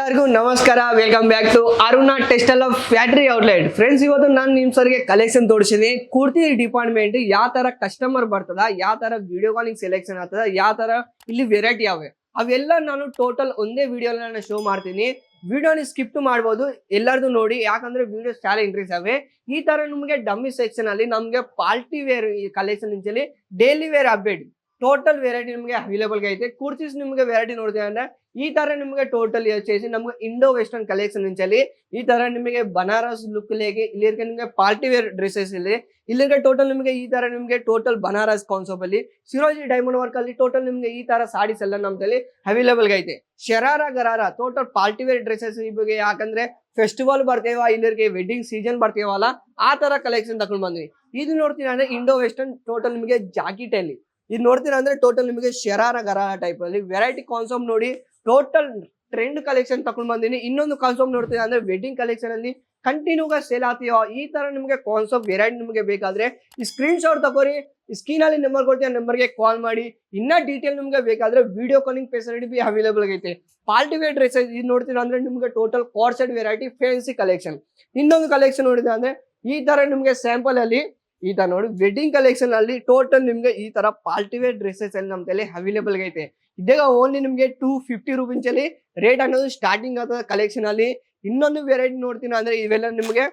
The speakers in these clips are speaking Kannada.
ಎಲ್ಲರಿಗೂ ನಮಸ್ಕಾರ. Welcome back to Aruna textile of factory outlet friends ಇವತ್ತು ನಾನು ನಿಮ್ಮ ಸರ್ಗೆ ಕಲೆಕ್ಷನ್ ತೋರಿಸಿನಿ. ಕುರ್ತಿ ಡಿಪಾರ್ಟ್ಮೆಂಟ್ ಯಾವ ತರ ಕಸ್ಟಮರ್ ಬರ್ತದ, ಯಾವ ತರ ವಿಡಿಯೋ ಕಾಲಿಂಗ್ ಸೆಲೆಕ್ಷನ್ ಆಗ್ತದ, ಯಾವ ತರ ಇಲ್ಲಿ ವೆರೈಟಿ ಅವೆ ಅವೆಲ್ಲ ನಾನು ಟೋಟಲ್ ಒಂದೇ ವಿಡಿಯೋ ಶೋ ಮಾಡ್ತೀನಿ. ವಿಡಿಯೋನ ಸ್ಕಿಪ್ ಮಾಡ್ಬೋದು, ಎಲ್ಲರದು ನೋಡಿ. ಯಾಕಂದ್ರೆ ವಿಡಿಯೋ ಸ್ಟಾಲ್ ಇಂಟ್ರೀಸ್ ಅವೆ ಈ ತರ ನಿಮಗೆ ಡಮ್ಮಿ ಸೆಕ್ಷನ್ ಅಲ್ಲಿ ನಮಗೆ party wear collection daily wear update total variety ನಿಮಗೆ ಅವೈಲೇಬಲ್ ಐತೆ ಕುರ್ತೀಸ್ ನಿಮಗೆ ವೆರೈಟಿ ನೋಡ್ತೀವಿ ಅಂದ್ರೆ ಈ ತರ ನಿಮಗೆ ಟೋಟಲ್ వచ్చేసి ನಮ್ಗೆ ಇಂಡೋ ವೆಸ್ಟರ್ನ್ ಕಲೆಕ್ಷನ್ ಇಂಚಲಿ ಈ ತರ ನಿಮಗೆ ಬನಾರಸ್ ಲುಕ್ ಲೇಗೆ ಇಲ್ಲಿಗೆ ನಿಮಗೆ ಪಾರ್ಟಿ ವೇರ್ ಡ್ರೆಸ್ಸಸ್ ಇಲ್ಲಿ ಇಲ್ಲಿಗೆ ಟೋಟಲ್ ನಿಮಗೆ ಈ ತರ ನಿಮಗೆ ಟೋಟಲ್ ಬನಾರಸ್ ಕಾನ್ಸೆಪ್ಟ್ ಅಲ್ಲಿ ಸಿರೋಜಿ ಡೈಮಂಡ್ ವರ್ಕ್ ಅಲ್ಲಿ ಟೋಟಲ್ ನಿಮಗೆ ಈ ತರ ಸಾಡೀಸ್ ಎಲ್ಲ ನಮ್ಮಲ್ಲಿ ಅವೈಲೇಬಲ್ ಐತೆ sharara gharara total party wear dresses ಈ ಬಗ್ಗೆ ಯಾಕಂದ್ರೆ ಫೆಸ್ಟಿವಲ್ ಬರ್ತೇವ ಇಲ್ಲಿಗೆ ವೆಡ್ಡಿಂಗ್ ಸೀಸನ್ ಬರ್ತೇವಲ್ಲ ಆ ತರ ಕಲೆಕ್ಷನ್ ತಗೊಂಡ್ ಬಂದ್ವಿ ಇದು ನೋಡ್ತೀನಿ ಅಂದ್ರೆ ಇಂಡೋ ವೆಸ್ಟರ್ನ್ ಟೋಟಲ್ ನಿಮಗೆ ಜಾಕೆಟ್ ಅಲ್ಲಿ ಇದು ನೋಡ್ತೀರಾ ಅಂದ್ರೆ ಟೋಟಲ್ ನಿಮಗೆ ಶರಾರ ಗರ ಟೈಪ್ ಅಲ್ಲಿ ವೆರೈಟಿ ಕಾನ್ಸಮ್ ನೋಡಿ ಟೋಟಲ್ ಟ್ರೆಂಡ್ ಕಲೆಕ್ಷನ್ ತಗೊಂಡ್ ಬಂದಿನಿ. ಇನ್ನೊಂದು ಕಾನ್ಸಮ್ ನೋಡ್ತೀರಾ ಅಂದ್ರೆ ವೆಡ್ಡಿಂಗ್ ಕಲೆಕ್ಷನ್ ಅಲ್ಲಿ ಕಂಟಿನ್ಯೂಗ ಸೇಲ್ ಆಗ್ತೀವ ಈ ತರ ನಿಮಗೆ ಕಾನ್ಸೆಪ್ಟ್ ವೆರೈಟಿ ನಿಮಗೆ ಬೇಕಾದ್ರೆ ಈ ಸ್ಕ್ರೀನ್ ಶಾಟ್ ತಗೋರಿ ಸ್ಕ್ರೀನ್ ಅಲ್ಲಿ ನಂಬರ್ ಕೊಡ್ತೀನಿ ನಂಬರ್ಗೆ ಕಾಲ್ ಮಾಡಿ, ಇನ್ನ ಡೀಟೇಲ್ ನಿಮಗೆ ಬೇಕಾದ್ರೆ ವಿಡಿಯೋ ಕಾಲಿಂಗ್ ಫೆಸಿಲಿಟಿ ಬಿ ಅವೈಲೇಬಲ್ ಐತೆ ಪಾರ್ಟಿ ವೇರ್ ಡ್ರೆಸ್ ಇದು ನೋಡ್ತೀರಾ ಅಂದ್ರೆ ನಿಮಗೆ total corset variety fancy collection ಇನ್ನೊಂದು ಕಲೆಕ್ಷನ್ ನೋಡಿದ್ರೆ ಅಂದ್ರೆ ಈ ತರ ನಿಮಗೆ ಸ್ಯಾಂಪಲ್ ಅಲ್ಲಿ ಈ ತರ ನೋಡಿ ವೆಡ್ಡಿಂಗ್ ಕಲೆಕ್ಷನ್ ಅಲ್ಲಿ ಟೋಟಲ್ ನಿಮ್ಗೆ ಈ ತರ ಪಾರ್ಟಿವೇರ್ ಡ್ರೆಸ್ಸಸ್ ಅಲ್ಲಿ ನಮ್ದಲ್ಲಿ ಅವೈಲೇಬಲ್ ಐತೆ. ಇದಾಗ ಓನ್ಲಿ ನಿಮ್ಗೆ ಟೂ ಫಿಫ್ಟಿ ರುಪೀಸ್ ಅಲ್ಲಿ ರೇಟ್ ಅನ್ನೋದು ಸ್ಟಾರ್ಟಿಂಗ್ ಆದ ಕಲೆಕ್ಷನ್ ಅಲ್ಲಿ ಇನ್ನೊಂದು ವೆರೈಟಿ ನೋಡ್ತೀನಿ ಅಂದ್ರೆ ಇವೆಲ್ಲ ನಿಮಗೆ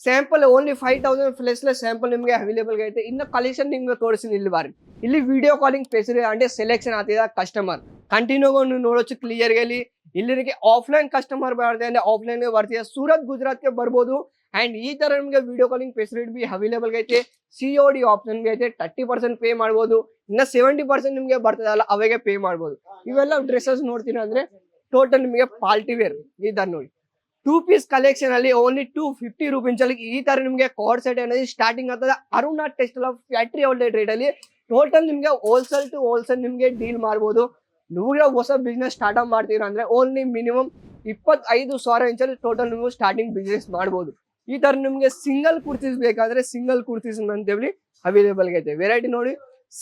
sample only five thousand plus sample ನಿಮಗೆ ಅವೈಲೇಬಲ್ ಐತೆ. ಇನ್ನು ಕಲೆಕ್ಷನ್ ನಿಮ್ಗೆ ತೋರಿಸಿದ ಇಲ್ಲಿ ಬಾರಿ. ಇಲ್ಲಿ ವಿಡಿಯೋ ಕಾಲಿಂಗ್ ಫೆಸಿಲಿ ಅಂದ್ರೆ ಸೆಲೆಕ್ಷನ್ ಆಗ್ತಿದೆ ಕಸ್ಟಮರ್ ಕಂಟಿನ್ಯೂ ನೋಡೋಚು ಕ್ಲಿಯರ್ ಇಲ್ಲಿ ಇಲ್ಲಿರಿಗೆ ಆಫ್ಲೈನ್ ಕಸ್ಟಮರ್ ಬರ್ತದೆ ಅಂದ್ರೆ ಆಫ್ಲೈನ್ಗೆ ಬರ್ತಿದೆ ಸೂರತ್ ಗುಜರಾತ್ಗೆ ಬರ್ಬೋದು. ಅಂಡ್ ಈ ತರ ನಿಮಗೆ ವಿಡಿಯೋ ಕಾಲಿಂಗ್ ಫೆಸಿಲಿಟಿ ಬಿ ಅವೈಲೇಬಲ್ ಐತೆ ಸಿ ಒ ಡಿ ಆಪ್ಷನ್ ಐತೆ ತರ್ಟಿ ಪರ್ಸೆಂಟ್ ಪೇ ಮಾಡ್ಬೋದು. ಇನ್ನ ಸೆವೆಂಟಿ ಪರ್ಸೆಂಟ್ ನಿಮಗೆ ಬರ್ತದಲ್ಲ, ಅವಾಗೆ ಪೇ ಮಾಡ್ಬೋದು. ಇವೆಲ್ಲ ಡ್ರೆಸ್ಸಸ್ ನೋಡ್ತೀನಿ ಅಂದ್ರೆ ಟೋಟಲ್ ನಿಮಗೆ ಪಾರ್ಟಿ ವೇರ್ ಇದನ್ನ ನೋಡಿ. ಟೂ ಪೀಸ್ ಕಲೆಕ್ಷನ್ ಅಲ್ಲಿ ಓನ್ಲಿ ಟೂ ಫಿಫ್ಟಿ ರುಪೀಸ್ ಅಲ್ಲಿ ಈ ತರ ನಿಮಗೆ ಕಾರ್ಡ್ ಸೆಟ್ ಅನ್ನೋದು ಸ್ಟಾರ್ಟಿಂಗ್ ಆಗ್ತದೆ. Aruna textile of factory outlet rate ಅಲ್ಲಿ ಟೋಟಲ್ ನಿಮಗೆ ಹೋಲ್ಸೇಲ್ ಟು ಹೋಲ್ಸೇಲ್ ನಿಮಗೆ ಡೀಲ್ ಮಾಡ್ಬೋದು. ನೂರ ಹೊಸ ಬಿಸ್ನೆಸ್ ಸ್ಟಾರ್ಟ್ ಮಾಡ್ತೀರಾ ಅಂದ್ರೆ ಓನ್ಲಿ ಮಿನಿಮಮ್ ಇಪ್ಪತ್ತೈದು ಸಾವಿರ ಇಂಚಲ್ಲಿ ಟೋಟಲ್ ನೀವು ಸ್ಟಾರ್ಟಿಂಗ್ ಬಿಸ್ನೆಸ್ ಮಾಡ್ಬೋದು. ಈ ತರ ನಿಮ್ಗೆ ಸಿಂಗಲ್ ಕುರ್ತೀಸ್ ಬೇಕಾದ್ರೆ ಸಿಂಗಲ್ ಕುರ್ತೀಸ್ ಅಂತೇಳಿ ಅವೈಲೇಬಲ್ ಐತೆ. ವೆರೈಟಿ ನೋಡಿ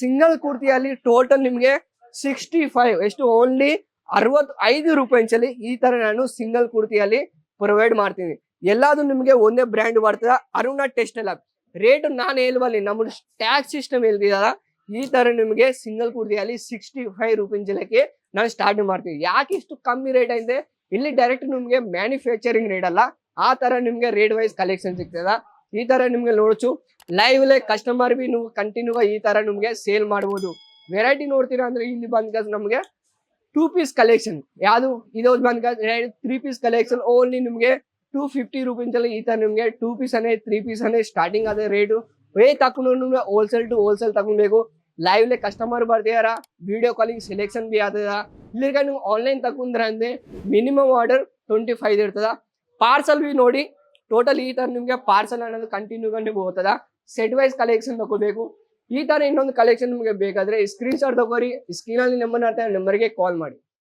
ಸಿಂಗಲ್ ಕುರ್ತಿಯಲ್ಲಿ ಟೋಟಲ್ ನಿಮಗೆ ಸಿಕ್ಸ್ಟಿ ಫೈವ್ ಎಷ್ಟು ಓನ್ಲಿ ಅರವತ್ತೈದು ರೂಪಾಯಿ ಇಂಚಲ್ಲಿ ಈ ತರ ನಾನು ಸಿಂಗಲ್ ಕುರ್ತಿಯಲ್ಲಿ ಪ್ರೊವೈಡ್ ಮಾಡ್ತೀನಿ. ಎಲ್ಲಾದ್ರೂ ನಿಮಗೆ ಒಂದೇ ಬ್ರ್ಯಾಂಡ್ ಬರ್ತದ, ಅರುಣ ಆಪ್ ರೇಟ್ ನಾನು ಹೇಳ್ಬಲ್ಲಿ ನಮ್ಮ ಟ್ಯಾಕ್ಸ್ ಸಿಸ್ಟಮ್ ಹೇಳ್ತಿದಾರ ಈ ತರ ನಿಮಗೆ ಸಿಂಗಲ್ ಕುರ್ತಿಯಲ್ಲಿ ಸಿಕ್ಸ್ಟಿ ಫೈವ್ ರುಪೀಸ್ಲಕ್ಕೆ ನಾನು ಸ್ಟಾರ್ಟ್ ಮಾಡ್ತೀನಿ. ಯಾಕೆ ಇಷ್ಟು ಕಮ್ಮಿ ರೇಟ್ ಐತೆ? ಇಲ್ಲಿ ಡೈರೆಕ್ಟ್ ನಿಮಗೆ ಮ್ಯಾನುಫ್ಯಾಕ್ಚರಿಂಗ್ ರೇಟ್ ಅಲ್ಲ ಆ ತರ ನಿಮ್ಗೆ ರೇಡ್ ವೈಸ್ ಕಲೆಕ್ಷನ್ ಸಿಗ್ತದ. ಈ ತರ ನಿಮ್ಗೆ ನೋಡ್ಚು ಲೈವ್ ಲೈ ಕಸ್ಟಮರ್ ಬಿ ನೀವು ಕಂಟಿನ್ಯೂ ಈ ತರ ನಿಮ್ಗೆ ಸೇಲ್ ಮಾಡ್ಬೋದು. ವೆರೈಟಿ ನೋಡ್ತೀರಾ ಅಂದ್ರೆ ಇಲ್ಲಿ ಬಂದ ನಮ್ಗೆ ಟೂ ಪೀಸ್ ಕಲೆಕ್ಷನ್ ಯಾವುದು? ಇದು ಬಂದ ತ್ರೀ ಪೀಸ್ ಕಲೆಕ್ಷನ್ ಓನ್ಲಿ ನಿಮ್ಗೆ ಟೂ ಫಿಫ್ಟಿ ರುಪೀಸ್ ಅಲ್ಲಿ ಈ ತರ ನಿಮ್ಗೆ ಟೂ ಪೀಸ್ ಅನ್ನೇ ತ್ರೀ ಪೀಸ್ ಅನ್ನೇ ಸ್ಟಾರ್ಟಿಂಗ್ ಅದೇ ರೇಟು ವೇ ತಕೊಂಡು ಹೋಲ್ಸೇಲ್ ಟು ಹೋಲ್ಸೇಲ್ ತಗೊಬೇಕು ಲೈವ್ ಲೇ ಕಸ್ಟಮರ್ ಬರ್ತಿದಾರ ವಿಡಿಯೋ ಕಾಲಿಂಗ್ ಸೆಲೆಕ್ಷನ್ ಬಿ ಆತದ ಇಲ್ಲಿ ನೀವು ಆನ್ಲೈನ್ ತಗೊಂಡ್ರೆ ಅಂದ್ರೆ ಮಿನಿಮಮ್ ಆರ್ಡರ್ ಟ್ವೆಂಟಿ ಫೈವ್ ಇರ್ತದ. ಪಾರ್ಸಲ್ ವಿ ನೋಡಿ. ಟೋಟಲ್ ಈ ತರ ನಿಮ್ಗೆ ಪಾರ್ಸಲ್ ಅನ್ನೋದು ಕಂಟಿನ್ಯೂ ನಿಮ್ಗೆ ಹೋಗ್ತದ. ಸೆಟ್ ವೈಸ್ ಕಲೆಕ್ಷನ್ ತಗೋಬೇಕು. ಈ ತರ ಇನ್ನೊಂದು ಕಲೆಕ್ಷನ್ ನಿಮಗೆ ಬೇಕಾದ್ರೆ ಸ್ಕ್ರೀನ್ ಶಾಟ್ ತಗೋರಿ ಸ್ಕ್ರೀನ್ ಅಲ್ಲಿ ನಂಬರ್ ನಂಬರ್ಗೆ ಕಾಲ್ ಮಾಡಿ.